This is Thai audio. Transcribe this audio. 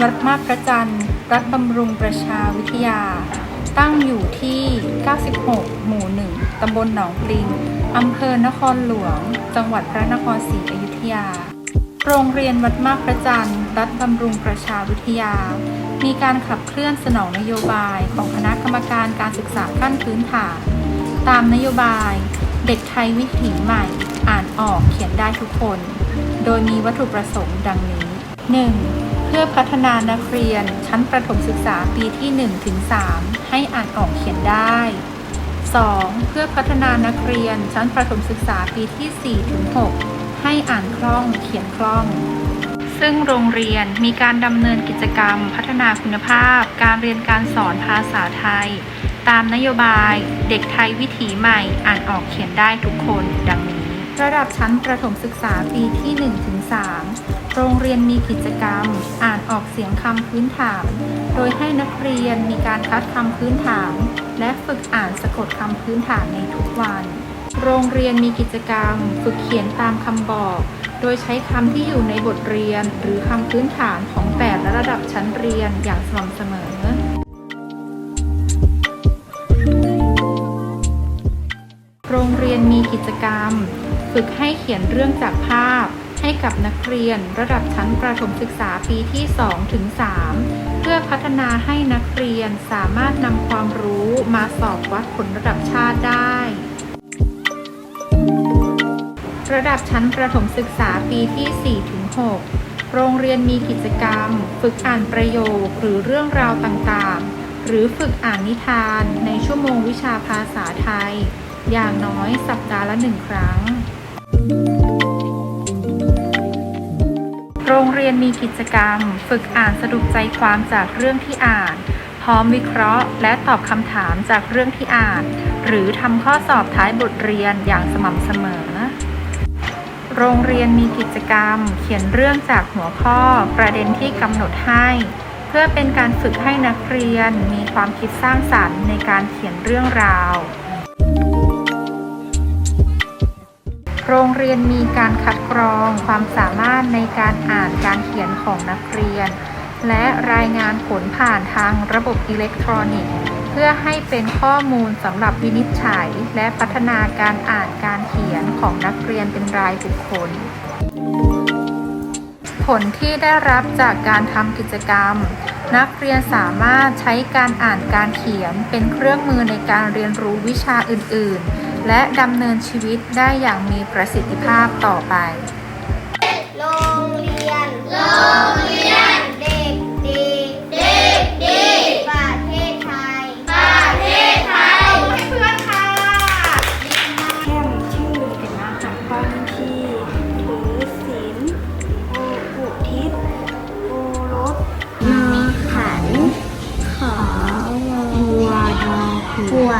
วัดมาบพระจันทร์รัฐบำรุงประชาวิทยา ตั้งอยู่ที่ 96 หมู่ 1 ตำบลหนองปลิง อำเภอนครหลวง จังหวัดพระนครศรีอยุธยา โรงเรียนวัดมาบพระจันทร์รัฐบำรุงประชาวิทยา มีการขับเคลื่อนสนองนโยบายของคณะกรรมการการศึกษาขั้นพื้นฐาน ตามนโยบาย เด็กไทยวิถีใหม่ อ่านออกเขียนได้ทุกคน โดยมีวัตถุประสงค์ดังนี้ 1. เพื่อพัฒนานักเรียนชั้นประถมศึกษาปีที่1ถึง3ให้อ่านออกเขียนได้ 2. เพื่อพัฒนานักเรียนชั้นประถมศึกษาปีที่4ถึง6ให้อ่านคล่องเขียนคล่อง ซึ่งโรงเรียนมีการดำเนินกิจกรรม พัฒนาคุณภาพ การเรียนการสอนภาษาไทย ตามนโยบายเด็กไทยวิถีใหม่อ่านออกเขียนได้ทุกคนดังนี้ ระดับชั้นประถมศึกษาปีที่ 1 3. โรงเรียนมีกิจกรรม อ่านออกเสียงคำพื้นฐาน โดยให้นักเรียนมีการคัดคำพื้นฐาน และฝึกอ่านสะกดคำพื้นฐานในทุกวัน โรงเรียนมีกิจกรรม ฝึกเขียนตามคำบอก โดยใช้คำที่อยู่ในบทเรียน หรือคำพื้นฐานของแต่ละระดับชั้นเรียนอย่างสม่ำเสมอโรงเรียนมีกิจกรรม ฝึกให้เขียนเรื่องจากภาพ กับนักเรียน ระดับชั้นประถมศึกษาปีที่2ถึง3เพื่อพัฒนาให้นักเรียนสามารถนำความรู้มาสอบวัดผลระดับชาติได้ ระดับชั้นประถมศึกษาปีที่4ถึง6โรงเรียนมีกิจกรรม ฝึกอ่านประโยคหรือเรื่องราวต่างๆ หรือฝึกอ่านนิทานในชั่วโมงวิชาภาษาไทย อย่างน้อยสัปดาห์ละหนึ่งครั้ง รียนมีกิจกรรม ฝึกอ่านสรุปใจความจากเรื่องที่อ่าน พร้อมวิเคราะห์ และตอบคำถามจากเรื่องที่อ่าน หรือทำข้อสอบท้ายบทเรียนอย่างสม่ำเสมอ โรงเรียนมีกิจกรรม เขียนเรื่องจากหัวข้อ ประเด็นที่กำหนดให้ เพื่อเป็นการฝึกให้นักเรียนมีความคิดสร้างสรรค์ในการเขียนเรื่องราว โรงเรียนมีการคัดกรองความสามารถในการอ่านการเขียนของนักเรียน และรายงานผลผ่านทางระบบอิเล็กทรอนิกส์ เพื่อให้เป็นข้อมูลสำหรับวินิจฉัย และพัฒนาการอ่านการเขียนของนักเรียนเป็นรายบุคคล ผลที่ได้รับจากการทำกิจกรรม นักเรียนสามารถใช้การอ่านการเขียนเป็นเครื่องมือในการเรียนรู้วิชาอื่น ๆ และดำเนินชีวิตได้อย่างมีประสิทธิภาพต่อไป โรงเรียน โรงเรียน เด็กดี เด็กดี ประเทศไทย ประเทศไทยเพื่อนค่ะเข้มชื่อเป็นอาหารบางทีถือศีลโอปุทิศโอรสนอขัน ขอวัวดอหัว